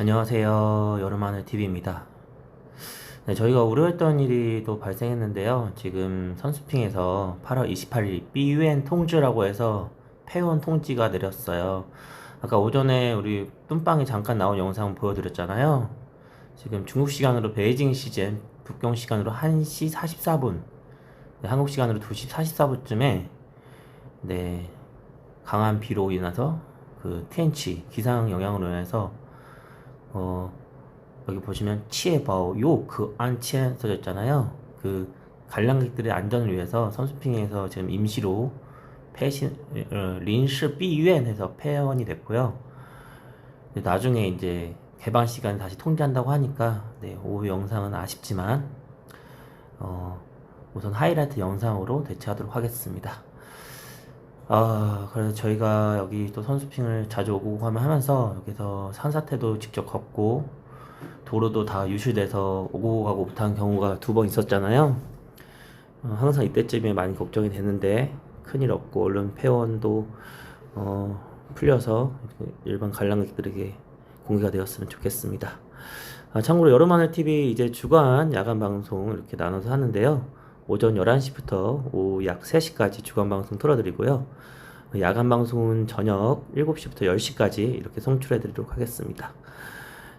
안녕하세요. 여름하늘 TV입니다. 네, 저희가 우려했던 일이 또 발생했는데요. 지금 선수핑에서 8월 28일 BUN 통지라고 해서 폐원 통지가 내렸어요. 아까 오전에 우리 뚠빵이 잠깐 나온 영상 보여드렸잖아요. 지금 중국 시간으로 베이징 시즌, 북경 시간으로 1시 44분, 네, 한국 시간으로 2시 44분쯤에 네, 강한 비로 인해서 그 TN치 기상 영향으로 인해서 어 여기 보시면 치에바오 요그 안치엔 써져 있잖아요. 그 관람객들의 안전을 위해서 선수핑에서 지금 임시로 폐신 어, 린시 비유엔해서 폐원이 됐고요. 나중에 이제 개방 시간 다시 통제한다고 하니까 네, 오후 영상은 아쉽지만 어, 우선 하이라이트 영상으로 대체하도록 하겠습니다. 아, 그래서 저희가 여기 또 선수핑을 자주 오고 가면 하면서 여기서 산사태도 직접 걷고 도로도 다 유실돼서 오고 가고 못한 경우가 두 번 있었잖아요. 어, 항상 이때쯤에 많이 걱정이 되는데 큰일 없고 얼른 폐원도 어, 풀려서 일반 관람객들에게 공개가 되었으면 좋겠습니다. 아, 참고로 여름 하늘 TV 이제 주간 야간 방송 이렇게 나눠서 하는데요. 오전 11시부터 오후 약 3시까지 주간 방송 틀어드리고요. 야간 방송은 저녁 7시부터 10시까지 이렇게 송출해 드리도록 하겠습니다.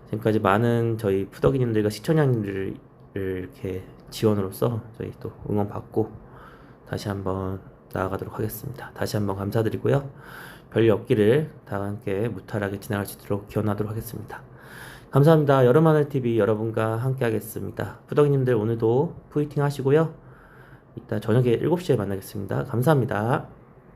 지금까지 많은 저희 푸덕이님들과 시청자님들을 이렇게 지원으로서 저희 또 응원 받고 다시 한번 나아가도록 하겠습니다. 다시 한번 감사드리고요. 별일 없기를 다 함께 무탈하게 지나갈 수 있도록 기원하도록 하겠습니다. 감사합니다. 여름 하늘TV 여러분과 함께 하겠습니다. 푸덕이님들 오늘도 푸이팅 하시고요. 이따 저녁에 7시에 만나겠습니다. 감사합니다.